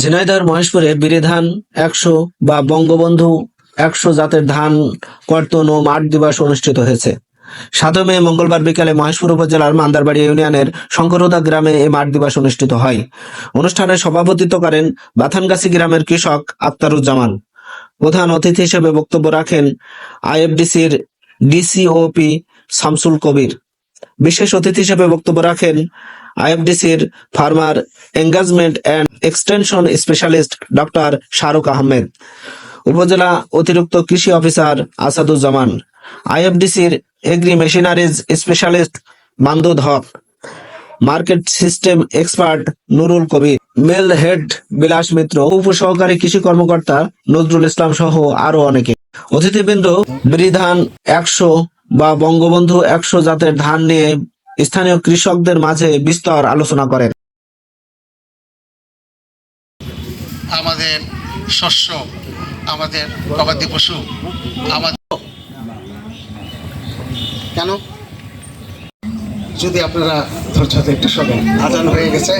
ঝিনাইদহ মহেশপুরে বিরি ধান একশো বা বঙ্গবন্ধু একশো জাতের ধান, কর্তন ও মাঠ দিবস অনুষ্ঠিত হয়েছে। সাত মে মঙ্গলবার বিকালে মহেশপুর উপজেলার মান্দারবাড়ি ইউনিয়নের শঙ্করোদা গ্রামে এই মাঠ দিবস অনুষ্ঠিত হয়। অনুষ্ঠানে সভাপতিত্ব করেন বাথানগাছি গ্রামের কৃষক আক্তারুজ্জামান। প্রধান অতিথি হিসেবে বক্তব্য রাখেন আইএফডিসির ডিসিওপি শামসুল কবির। বিশেষ অতিথি হিসেবে বক্তব্য রাখেন আইএফডিসির farmer engagement and extension specialist doctor Shahrukh Ahmed. উপজেলা অতিরিক্ত কৃষি officer Asaduzzaman. আইএফডিসির agri machineries specialist Mandud Haque. Market system expert Nurul Kabir. Mail হেড বিলাস মিত্র। উপসহকারী কৃষি কর্মকর্তা নজরুল ইসলাম সহ আরও অনেকে। অতিথিবৃন্দ বিধান একশো বা বঙ্গবন্ধু একশো জাতের ধান নিয়ে স্থানীয় কৃষকদের মাঝে বিস্তর আলোচনা করেন। আমাদের শস্য, আমাদের গবাদি পশু, আমাদের কেন? যদি আপনারা ধৈর্য ধরে একটু শোনেন। আজান হয়ে গেছে।